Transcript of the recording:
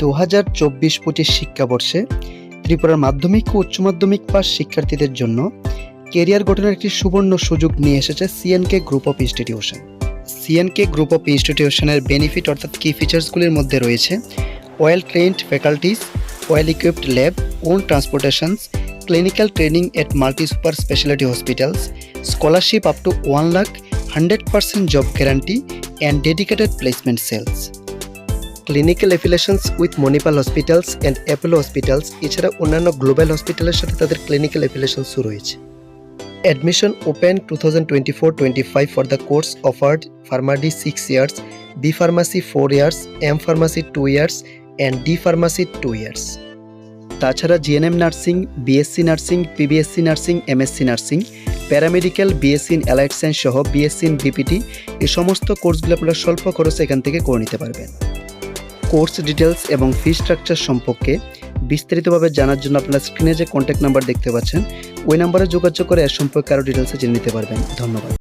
দু হাজার চব্বিশ পঁচিশ শিক্ষাবর্ষে ত্রিপুরার মাধ্যমিক ও উচ্চ মাধ্যমিক পাস শিক্ষার্থীদের জন্য কেরিয়ার গঠনের একটি সুবর্ণ সুযোগ নিয়ে এসেছে CNK group of institution. CNK group of ইনস্টিটিউশনের benefit অর্থাৎ কি ফিচার্সগুলির মধ্যে রয়েছে well trained faculties well equipped lab, own transportations, clinical training at multi super speciality hospitals, scholarship up to one lakh, hundred percent job guarantee, and dedicated placement cells. Clinical affiliations with Manipal hospitals and Apollo hospitals এছাড়া অন্যান্য global হসপিটালের সাথে তাদের clinical এফিলেশনসও রয়েছে। Admission open two thousand twenty four twenty five for the course offered Pharm D six years B pharmacy four years M pharmacy two years and D pharmacy two years তাছাড়া GNM nursing BSc nursing PBSc nursing MSc nursing paramedical BSc in allied science সহ BSc in BPT এই সমস্ত কোর্সগুলো আপনারা স্বল্প খরচে এখান থেকে করে নিতে পারবেন। কোর্স ডিটেলস এবং ফি স্ট্রাকচার সম্পর্কে বিস্তারিতভাবে জানার জন্য আপনারা স্ক্রিনে যে কন্ট্যাক্ট নাম্বার দেখতে পাচ্ছেন, ওই নাম্বারে যোগাযোগ করে এর সম্পর্কে আরও ডিটেলসে জেনে নিতে পারবেন। ধন্যবাদ।